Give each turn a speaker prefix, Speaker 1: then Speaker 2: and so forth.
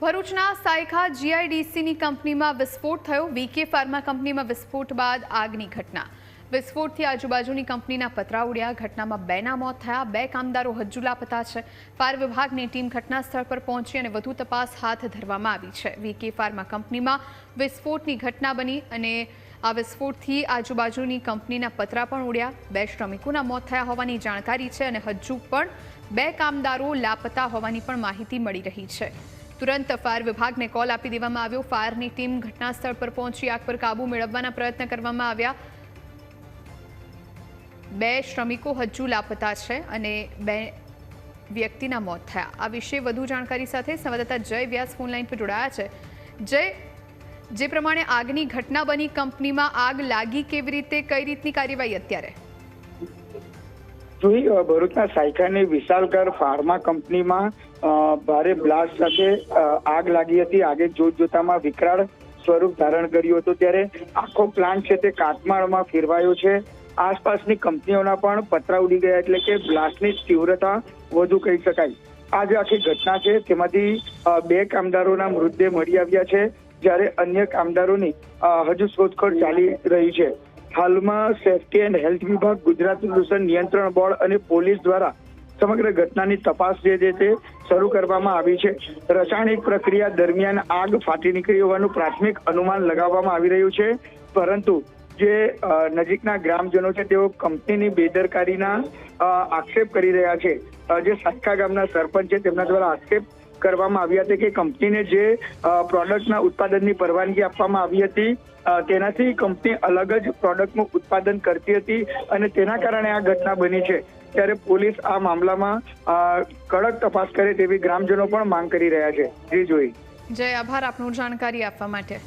Speaker 1: ભરૂચના સાયખા જીઆઈડીસીની કંપનીમાં વિસ્ફોટ થયો. વીકે ફાર્મા કંપનીમાં વિસ્ફોટ બાદ આગની ઘટના. વિસ્ફોટથી આજુબાજુની કંપનીના પતરા ઉડ્યા. ઘટનામાં બેના મોત થયા. બે કામદારો હજુ લાપતા છે. ફાયર વિભાગની ટીમ ઘટના સ્થળ પર પહોંચી અને વધુ તપાસ હાથ ધરવામાં આવી છે. વીકે ફાર્મા કંપનીમાં વિસ્ફોટની ઘટના બની અને આ વિસ્ફોટથી આજુબાજુની કંપનીના પતરા પણ ઉડ્યા. બે શ્રમિકોના મોત થયા હોવાની જાણકારી છે અને હજુ પણ બે કામદારો લાપતા હોવાની પણ માહિતી મળી રહી છે. તુરંત ફાયર વિભાગને કોલ આપી દેવામાં આવ્યો. ફાયરની ટીમ ઘટના સ્થળ પર પહોંચી આગ પર કાબુ મેળવવાના પ્રયત્ન કરવામાં આવ્યા. બે શ્રમિકો હજુ લાપતા છે અને બે વ્યક્તિના મોત થયા. આ વિશે વધુ જાણકારી સાથે સંવાદદાતા જય વ્યાસ ફોનલાઈન પર જોડાયા છે. જય, જે પ્રમાણે આગની ઘટના બની, કંપનીમાં આગ લાગી કેવી રીતે, કઈ રીતની કાર્યવાહી અત્યારે?
Speaker 2: ભરૂચના સાયકાની વિશાલકર ફાર્મા કંપનીમાં ભારે બ્લાસ્ટ સાથે આગ લાગી હતી. આગે જોત જોતામાં વિકરાળ સ્વરૂપ ધારણ કર્યું હતું. ત્યારે આખો પ્લાન્ટ છે તે કાટમાળમાં ફેરવાયો છે. આસપાસની કંપનીઓના પણ પતરા ઉડી ગયા એટલે કે બ્લાસ્ટની તીવ્રતા વધુ કહી શકાય. આ જે આખી ઘટના છે. તેમાંથી બે કામદારોના મૃતદેહ મળી આવ્યા છે, જ્યારે અન્ય કામદારોની હજુ શોધખોળ ચાલી રહી છે. હાલમાં સેફટી એન્ડ હેલ્થ વિભાગ, ગુજરાત પ્રદૂષણ નિયંત્રણ બોર્ડ અને પોલીસ દ્વારા સમગ્ર ઘટનાની તપાસ જે છે તે શરૂ કરવામાં આવી છે. રસાયણિક પ્રક્રિયા દરમિયાન આગ ફાટી નીકળી હોવાનું પ્રાથમિક અનુમાન લગાવવામાં આવી રહ્યું છે. પરંતુ જે નજીકના ગ્રામજનો છે, તેઓ કંપનીની બેદરકારીના આક્ષેપ કરી રહ્યા છે. જે સાયકા ગામના સરપંચ છે, તેમના દ્વારા આક્ષેપ કરવામાં આવ્યા હતા કે કંપનીને જે પ્રોડક્ટના ઉત્પાદનની પરવાનગી આપવામાં આવી હતી તેનાથી કંપની અલગ જ પ્રોડક્ટનું ઉત્પાદન કરતી હતી અને તેના કારણે આ ઘટના બની છે. ત્યારે પોલીસ આ મામલામાં કડક તપાસ કરે તેવી ગ્રામજનો પણ માંગ કરી રહ્યા છે. જી, જોઈ.
Speaker 1: જય આભાર આપનું જાણકારી આપવા માટે.